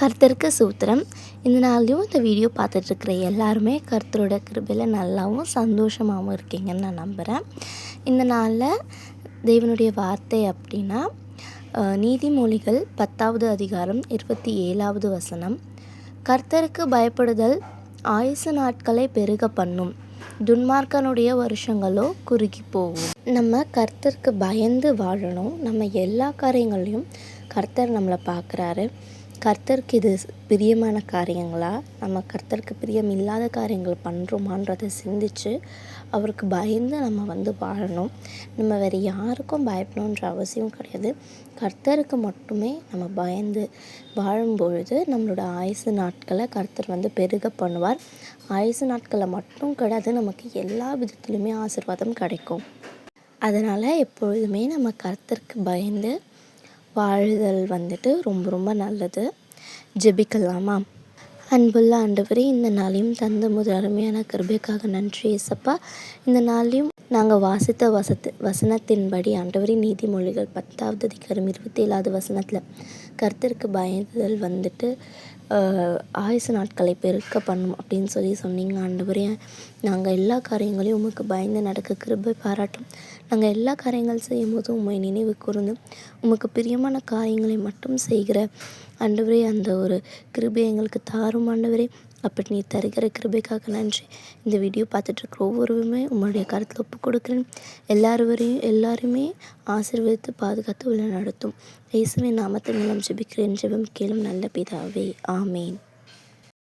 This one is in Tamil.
கர்த்தருக்கு சூத்திரம். இந்த நாள்லையும் இந்த வீடியோ பார்த்துட்ருக்குற எல்லாருமே கர்த்தரோட கிருபையில் நல்லாவும் சந்தோஷமாகவும் இருக்கீங்கன்னு நான் நம்புகிறேன் இந்த நாளில் தேவனுடைய வார்த்தை அப்படின்னா நீதிமொழிகள் பத்தாவது அதிகாரம் இருபத்தி ஏழாவது வசனம். கர்த்தருக்கு பயப்படுதல் ஆயுசு நாட்களை பெருக பண்ணும். துன்மார்க்கனுடைய வருஷங்களோ குறுகி போகும். நம்ம கர்த்தருக்கு பயந்து வாழணும். நம்ம எல்லா காரியங்களையும் கர்த்தர் நம்மளை பார்க்குறாரு. கர்த்தருக்கு இது பிரியமான காரியங்களா? நம்ம கர்த்தருக்கு பிரியம் இல்லாத காரியங்கள் பண்ணுறோமான்றதை சிந்திச்சு அவருக்கு பயந்து நம்ம வந்து வாழணும். நம்ம வேறு யாருக்கும் பயப்படணுன்ற அவசியம் கிடையாது. கர்த்தருக்கு மட்டுமே நம்ம பயந்து வாழும்பொழுது நம்மளோட ஆயுசு நாட்களை கர்த்தர் வந்து பெருக பண்ணுவார். ஆயுசு நாட்களை மட்டும் கிடையாது நமக்கு எல்லா விதத்துலையுமே ஆசீர்வாதம் கிடைக்கும். அதனால் எப்பொழுதுமே நம்ம கர்த்தருக்கு பயந்து வாழுதல் வந்துட்டு ரொம்ப ரொம்ப நல்லது. ஜெபிக்கலாமா? அன்புள்ள ஆண்டவரே இந்த நாளையும் தந்த முதல் அருமையான கிருபைக்காக நன்றி ஏசப்பா. இந்த நாளையும் நாங்கள் வாசித்த வசத்து வசனத்தின்படி ஆண்டவரின் நீதிமொழிகள் பத்தாவது அதிகாரம் இருபத்தி ஏழாவது வசனத்தில் கர்த்தருக்கு பயந்துதல் வந்துட்டு ஆயுச ஆயுசு நாட்களை பெருக்க பண்ணும் அப்படின்னு சொல்லி சொன்னீங்க. ஆண்டவரே நாங்கள் எல்லா காரியங்களையும் உமக்கு பயந்து நடக்க கிருபை பாராட்டும். நாங்கள் எல்லா காரியங்கள் செய்யும் போது உண்மை நினைவு கூர்ந்து உமக்கு பிரியமான காரியங்களை மட்டும் செய்கிற ஆண்டவரே அந்த ஒரு கிருபை எங்களுக்கு தாரும். ஆண்டவரே அப்படி நீ தருகிற கிருபைக்காக நன்றி. இந்த வீடியோ பார்த்துட்ருக்குற ஒவ்வொருவருமே உங்களுடைய கருத்தில் ஒப்பு கொடுக்குறேன். எல்லாருவரையும் எல்லாருமே ஆசீர்வதித்து பாதுகாத்து உள்ள நடத்தும். இயேசுவின் நாமத்தின் மூலம் ஜெபிக்கிறேன். ஜெபம் கேளும் நல்ல பிதாவே. ஆமேன்.